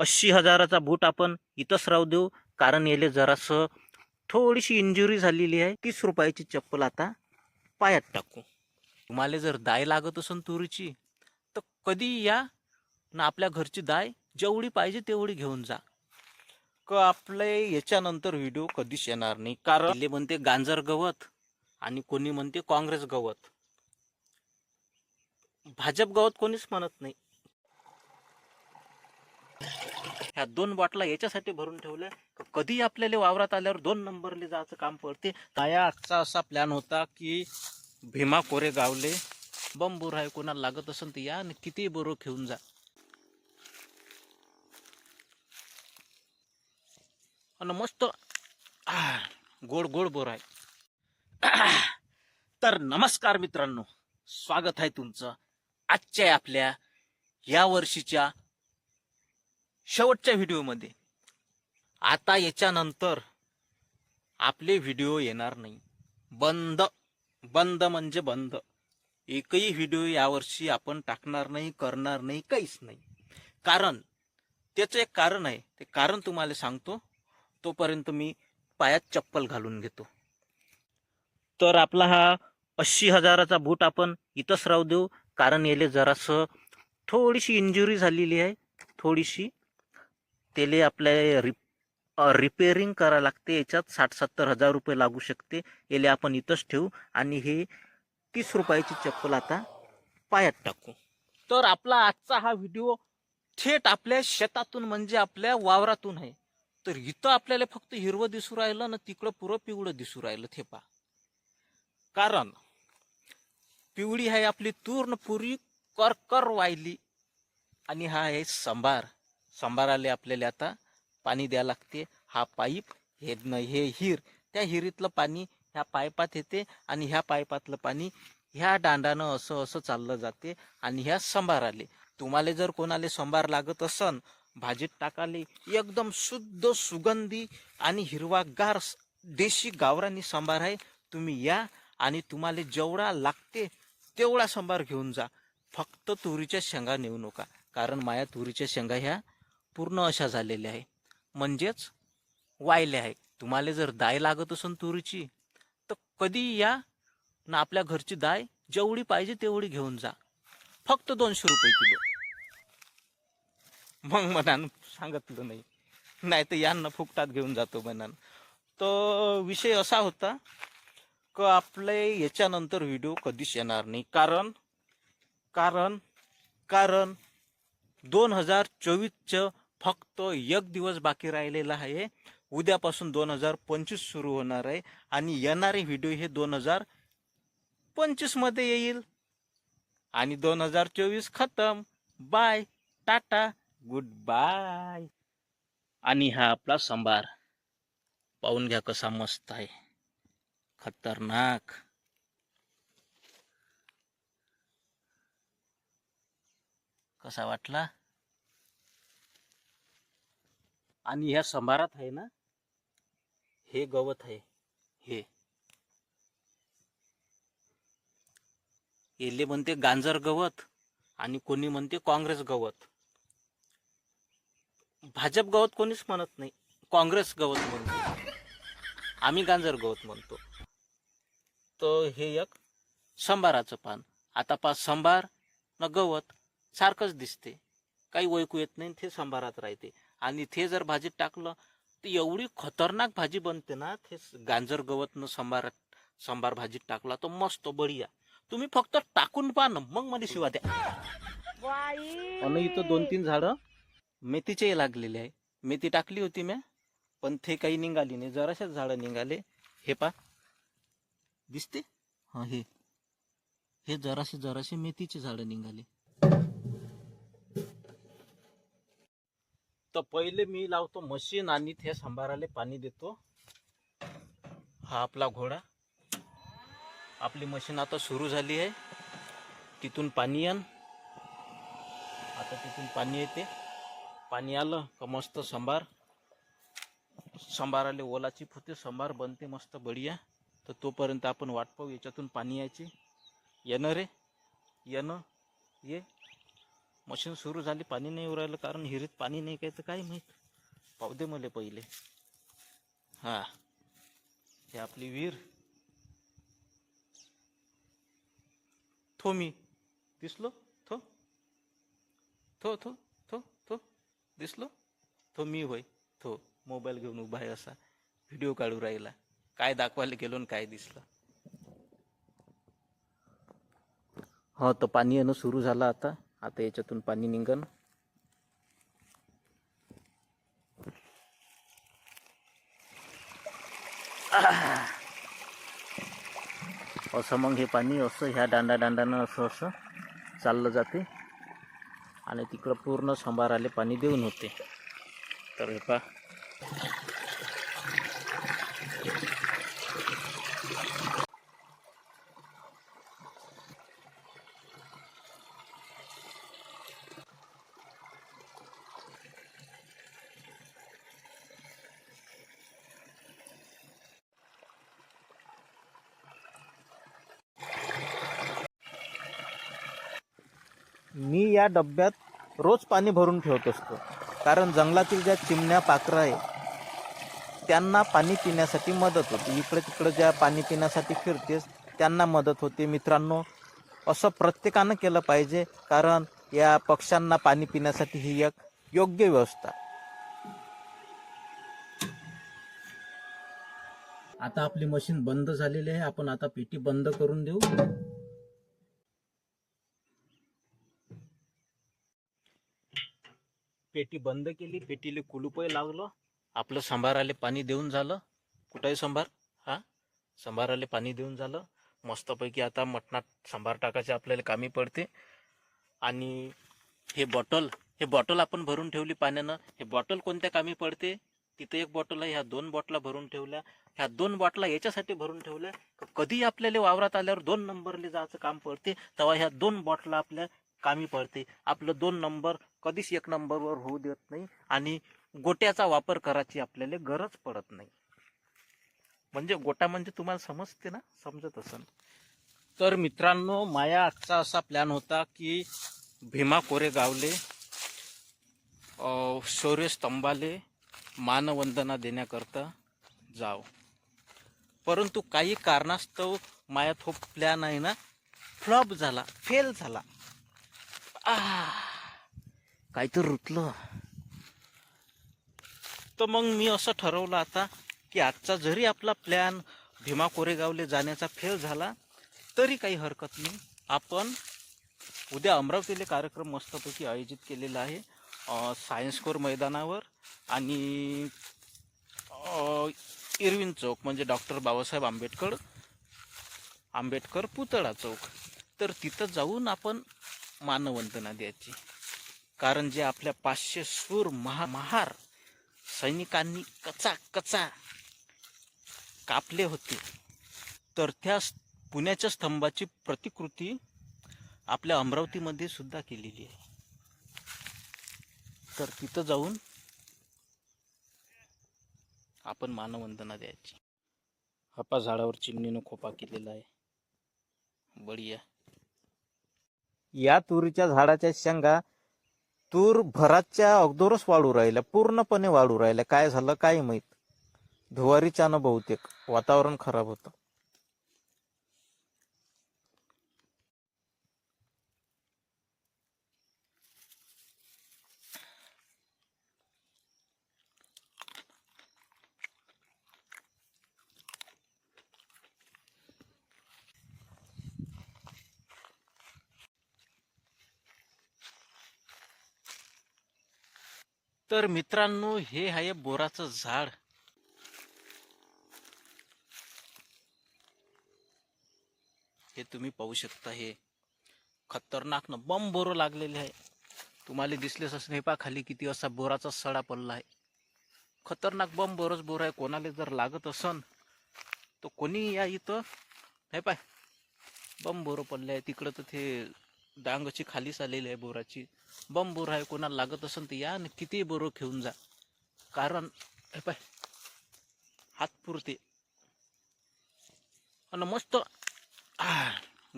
अस्सी हजाराचा बूट आपण इथंच राहू देऊ. कारण याले जरासं थोडीशी इंजुरी झालेली आहे. तीस रुपयाची चप्पल आता पायात टाकू. तुम्हाला जर दाय लागत असेल तुरीची तर कधी या ना आपल्या घरची दाय जेवढी पाहिजे तेवढी घेऊन जा. क आपले याच्यानंतर व्हिडिओ कधीच येणार नाही. कारण पहिले म्हणते गांजर गवत आणि कोणी म्हणते काँग्रेस गवत. भाजप गवत कोणीच म्हणत नाही. ह्या दोन बाटला याच्यासाठी भरून ठेवल्या. कधी आपल्याला वावरात आल्यावर दोन नंबरले जायचं काम पडते. ताया आजचा असा प्लॅन होता की भीमा कोरे गावले. बंबूर आहे कोणाला लागत असेल तर या आणि किती बरो घेऊन जा. आणि मस्त गोड गोड बोर आहे. तर नमस्कार मित्रांनो स्वागत आहे तुमचं आजच्या आपल्या या वर्षीच्या शेवटच्या व्हिडिओमध्ये. आता याच्यानंतर आपले व्हिडिओ येणार नाही. बंद बंद म्हणजे बंद. एकही व्हिडिओ यावर्षी आपण टाकणार नाही करणार नाही काहीच नाही. कारण त्याचं एक कारण आहे. ते कारण तुम्हाला सांगतो तोपर्यंत मी पायात चप्पल घालून घेतो. तर आपला हा अस्सी हजाराचा बूट आपण इथंच राहू देऊ. कारण याले जरासं थोडीशी इंजुरी झालेली आहे. थोडीशी. त्याले आपल्या रिप रिपेअरिंग करा लागते. याच्यात साठ सत्तर हजार रुपये लागू शकते. याले आपण इथंच ठेवू. आणि हे तीस रुपयाची चप्पल आता पायात टाकू. तर आपला आजचा हा व्हिडिओ थेट आपल्या शेतातून म्हणजे आपल्या वावरातून आहे. तर इथं आपल्याला फक्त हिरवं दिसू राहिलं ना तिकडं पुरं पिवळं दिसू राहिलं. ते पा कारण पिवळी आहे आपली तूर्ण पुरी करकर वाहिली आणि हा आहे सांबार. संभाराले आपल्याला आता पाणी द्यावं लागते. हा पाईप हे न हे हिर त्या हिरीतलं पाणी ह्या पायपात येते आणि ह्या पायपातलं पाणी ह्या दांडानं असं असं चाललं जाते आणि ह्या संभाराले. तुम्हाला जर कोणाला संभार लागत असन भाजीत टाकाले एकदम शुद्ध सुगंधी आणि हिरवागार देशी गावरानी संभार आहे तुम्ही या आणि तुम्हाला जेवढा लागते तेवढा संभार घेऊन जा. फक्त तुरीच्या शेंगा नेऊ नका. कारण माया तुरीच्या शेंगा ह्या पूर्ण अशा झालेल्या आहे. म्हणजेच वायल्या आहे. तुम्हाला जर दाय लागत असेल तुरीची तर कधी या ना आपल्या घरची दाय जेवढी पाहिजे तेवढी घेऊन जा. फक्त दोनशे रुपये किलो. मग म्हणान सांगितलं नाही. नाही तर यांना फुकटात घेऊन जातो म्हणान तर विषय असा होता क आपले याच्यानंतर व्हिडिओ कधीच येणार नाही. कारण कारण कारण दोन हजार चोवीसचं फक्त एक दिवस बाकी राहिलेला आहे. उद्यापासून दोन हजार पंचवीस सुरू होणार आहे आणि येणारे व्हिडिओ हे दोन हजार पंचवीसमध्ये येईल. आणि दोन हजार चोवीस खतम. Bye tata goodbye. आणि हा आपला सांबार. पाहून घ्या कसा मस्त आहे. खतरनाक. कसा वाटला? आणि ह्या संभारात आहे ना हे गवत आहे हे. येले म्हणते गांजर गवत आणि कोणी म्हणते काँग्रेस गवत. भाजप गवत कोणीच म्हणत नाही काँग्रेस गवत म्हणतो. आम्ही गांजर गवत म्हणतो. तर हे एक संभाराचं पान. आता पा संभार न गवत सारखंच दिसते. काही ओळखू येत नाही ते संभारात राहते. आणि ते जर भाजीत टाकलं तर एवढी खतरनाक भाजी बनते ना ते गांजर गवत न संभार संभार भाजीत टाकला तर मस्त बढिया. तुम्ही फक्त टाकून पहा ना मग मध्ये शिवा द्या आणि इथं दोन तीन झाडं. मेथीचे लागलेले आहे. मेथी टाकली होती म्या पण ते काही निघाली नाही. जराशाच झाडं निघाले. हे पा दिसते? हा हे. हे जराशे जराशे मेथीचे झाडं निघाले. तर पहिले मी लावतो मशीन आणि त्या सांभाराला पाणी देतो. हा आपला घोडा. आपली मशीन आता सुरू झाली आहे. तिथून पाणी आण. आता तिथून पाणी येते. पाणी आलं का मस्त सांबार. सांबाराले ओलाची फुते सांबार बनते मस्त बढिया. तर तोपर्यंत आपण वाट पाहू याच्यातून पाणी यायचे. येणं रे. येणं ये. मशीन सुरू झाली पाणी नाही उरायलं कारण हिरीत पाणी नाही काय तर काय माहीत. पाहू दे मला पहिले. हा. हे आपली विहीर थो मी. दिसलो? थो. थो थो थो थो. दिसलो? थो मी होय. थो. मोबाईल घेऊन उभा आहे असा. व्हिडिओ काढू राहिला. काय दाखवायला गेलो आणि काय दिसलं. हो तर पाणी येणं सुरू झालं आता. आता याच्यातून पाणी निघन. असं मग हे पाणी असं ह्या दांडा दांडानं असं असं चाललं जाते. आणि तिकडं पूर्ण संभाराले पाणी देऊन होते. तर हे पा मी या डब्यात रोज पाणी भरून ठेवत असतो. कारण जंगलातील ज्या चिमण्या पाखरं आहे त्यांना पाणी पिण्यासाठी मदत होते. इकडे तिकडं ज्या पाणी पिण्यासाठी फिरतेस त्यांना मदत होते. मित्रांनो असं प्रत्येकानं केलं पाहिजे कारण या पक्ष्यांना पाणी पिण्यासाठी ही एक योग्य व्यवस्था. आता आपली मशीन बंद झालेली आहे. आपण आता पेटी बंद करून देऊ. पेटी बंद केली पेटीले कुलूपही लागलो आपलं संभाराले पाणी देऊन झालं. कुठंही संभार हा? संभाराले पाणी देऊन झालं. मस्तपैकी आता मटणात संभार टाकायचे आपल्याला कामी पडते. आणि हे बॉटल हे बॉटल आपण भरून ठेवली पाण्यानं. हे बॉटल कोणत्या कामी पडते? तिथे एक बॉटल आहे ह्या दोन बॉटला भरून ठेवल्या. ह्या दोन बॉटला याच्यासाठी भरून ठेवल्या. कधी आपल्याला वावरात आल्यावर दोन नंबरले जायचं काम पडते तेव्हा ह्या दोन बॉटला आपल्या कामी पडते. आपलं दोन नंबर कधीच एक नंबरवर होऊ देत नाही आणि गोट्याचा वापर करायची आपल्याला गरज पडत नाही. म्हणजे गोटा म्हणजे तुम्हाला समजते ना? समजत असन तर मित्रांनो माया आजचा असा प्लॅन होता की भीमा कोरेगावले शौर्यस्तंभाले मानवंदना देण्याकरता जाव. परंतु काही कारणास्तव माया तो प्लॅन आहे ना? फ्लॉप झाला फेल झाला. आ काही तर रुतलं. तर मग मी असं ठरवलं आता की आजचा जरी आपला प्लॅन भीमा कोरेगावले जाण्याचा फेल झाला तरी काही हरकत नाही. आपण उद्या अमरावतीले कार्यक्रम मस्तपैकी आयोजित केलेला आहे. सायन्स कोर मैदानावर आणि इरविन चौक म्हणजे डॉक्टर बाबासाहेब आंबेडकर आंबेडकर पुतळा चौक. तर तिथं जाऊन आपण मानवंदना द्यायची. कारण जे आपल्या पाचशे सूर महा महार सैनिकांनी कचा कचा कापले होते तर त्या पुण्याच्या स्तंभाची प्रतिकृती आपल्या अमरावतीमध्ये सुद्धा केलेली आहे. तर तिथं जाऊन आपण मानवंदना द्यायची. हपा झाडावर चिमणीनं खोपा केलेला आहे. बढिया. या तुरीच्या झाडाच्या शेंगा तूर भराच्या अगोदरच वाढू राहिल्या पूर्णपणे वाढू राहिल्या काय झालं काय माहीत? धुवारीच्यानं बहुतेक वातावरण खराब होतं. तर मित्रांनो हे आहे बोराचं झाड. हे तुम्ही पाहू शकता हे खतरनाक न बम बोरं लागलेले आहे. तुम्हाला दिसलेच असं हे पा खाली किती असा बोराचा सडा पडला आहे. खतरनाक बम बोरच बोर आहे. कोणाला जर लागत असन तर कोणी या इथं हे पाय बम बोरं पडले आहे. तिकडं तर ते डांगची खालीच आलेली आहे बोराची. बम बोर आहे कोणाला लागत असेल तर या आणि किती बोरं घेऊन जा. कारण हे पाय हात पुरते. आणि मस्त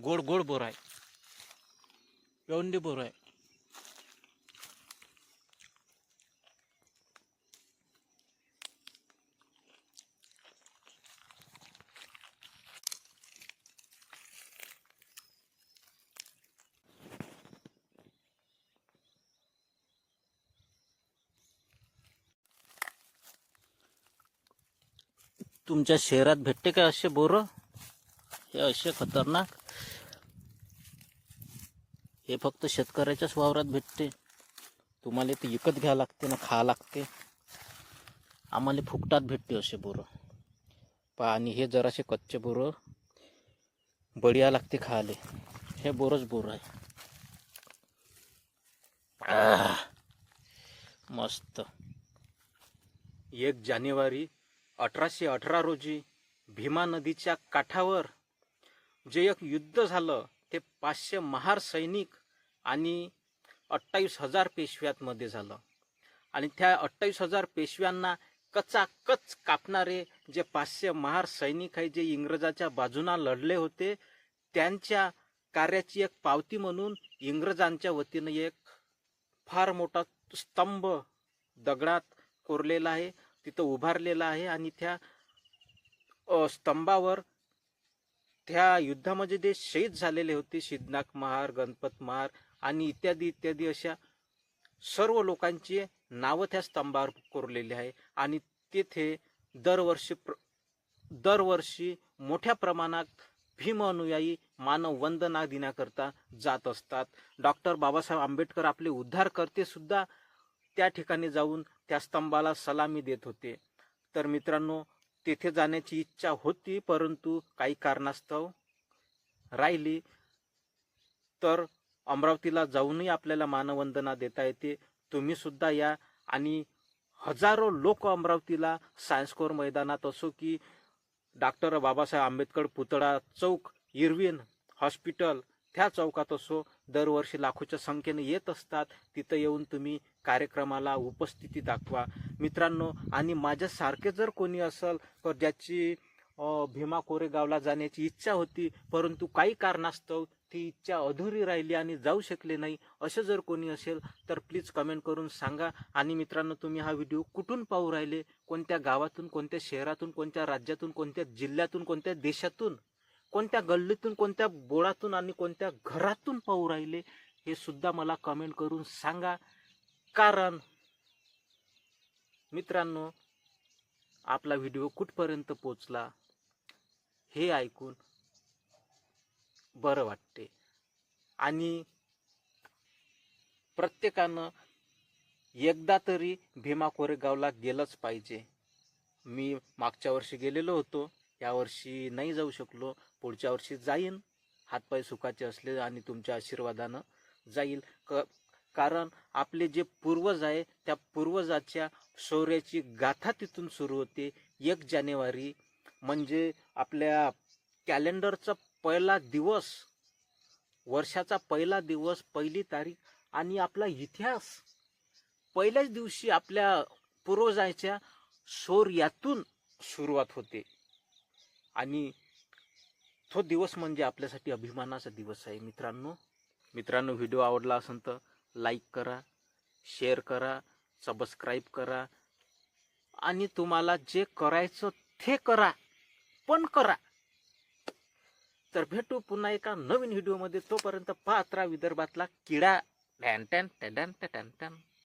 गोड गोड बोर आहे. एवढी बोर आहे. तुमच्या शहरात भेटते का असे बोर? हे असे खतरनाक. हे फक्त शेतकऱ्याच्याच वावरात भेटते. तुम्हाला ते विकत घ्यावं लागते ना खा लागते. आम्हाला फुकटात भेटते असे बोरं. पहा आणि हे जरासे कच्चे बोरं. बढिया लागते खायला. हे बोरच बोर आहे मस्त. एक जानेवारी अठराशे अठरा रोजी भीमा नदीच्या काठावर जे एक युद्ध झालं ते पाचशे महार सैनिक आणि अठ्ठावीस हजार पेशव्यांमध्ये झालं. आणि त्या अठ्ठावीस हजार पेशव्यांना कचाकच कापणारे जे पाचशे महार सैनिक आहे जे इंग्रजाच्या बाजूना लढले होते त्यांच्या कार्याची एक पावती म्हणून इंग्रजांच्या वतीनं एक फार मोठा स्तंभ दगडात कोरलेला आहे. तिथं उभारलेला आहे आणि त्या स्तंभावर त्या युद्धामध्ये जे शहीद झालेले होते सिद्धनाथ महार गणपत महार आणि इत्यादी इत्यादी अशा सर्व लोकांची नावं त्या स्तंभावर कोरलेली आहे. आणि तेथे दरवर्षी प्र दरवर्षी मोठ्या प्रमाणात भीम अनुयायी मानव वंदना दिनाकरता जात असतात. डॉक्टर बाबासाहेब आंबेडकर आपले उद्धारकर्ते सुद्धा त्या ठिकाणी जाऊन त्या स्तंभाला सलामी देत होते. तर मित्रांनो तेथे जाण्याची इच्छा होती परंतु काही कारणास्तव राहिली. तर अमरावतीला जाऊनही आपल्याला मानवंदना देता येते. तुम्ही सुद्धा या आणि हजारो लोक अमरावतीला सायन्स कोर मैदानात असो की डॉक्टर बाबासाहेब आंबेडकर पुतळा चौक इरविन हॉस्पिटल त्या चौकात असो दरवर्षी लाखोच्या संख्येने येत असतात. तिथं येऊन तुम्ही कार्यक्रमाला उपस्थिती दाखवा. मित्रांनो आणि माझ्यासारखे जर कोणी असेल तर ज्याची भीमा कोरेगावला जाण्याची इच्छा होती परंतु काही कारणास्तव ती इच्छा अधुरी राहिली आणि जाऊ शकले नाही असं जर कोणी असेल तर प्लीज कमेंट करून सांगा. आणि मित्रांनो तुम्ही हा व्हिडिओ कुठून पाहू राहिले? कोणत्या गावातून कोणत्या शहरातून कोणत्या राज्यातून कोणत्या जिल्ह्यातून कोणत्या देशातून कोणत्या गल्लीतून कोणत्या बोळातून आणि कोणत्या घरातून पाहू राहिले? हे सुद्धा मला कमेंट करून सांगा. कारण मित्रांनो आपला व्हिडिओ कुठपर्यंत पोचला हे ऐकून बरं वाटते. आणि प्रत्येकानं एकदा तरी भीमा कोरेगावला गेलंच पाहिजे. मी मागच्या वर्षी गेलेलो होतो. यावर्षी नाही जाऊ शकलो. पुढच्या वर्षी जाईन. हातपाय सुखाचे असले आणि तुमच्या आशीर्वादानं जाईल. क कारण आपले जे पूर्वज आहे त्या पूर्वजाच्या शौर्याची गाथा तिथून सुरू होते. एक जानेवारी म्हणजे आपल्या कॅलेंडरचा पहिला दिवस वर्षाचा पहिला दिवस पहिली तारीख आणि आपला इतिहास. पहिल्याच दिवशी आपल्या पूर्वजांच्या शौर्यातून सुरुवात होते. आणि तो दिवस म्हणजे आपल्यासाठी अभिमानाचा दिवस आहे मित्रांनो. मित्रांनो व्हिडिओ आवडला असेल तर लाईक करा शेअर करा सबस्क्राईब करा आणि तुम्हाला जे करायचं ते करा पण करा. तर भेटू पुन्हा एका नवीन व्हिडिओमध्ये. तोपर्यंत पात्रा विदर्भातला किडा. Tan tan tan tan tan tan.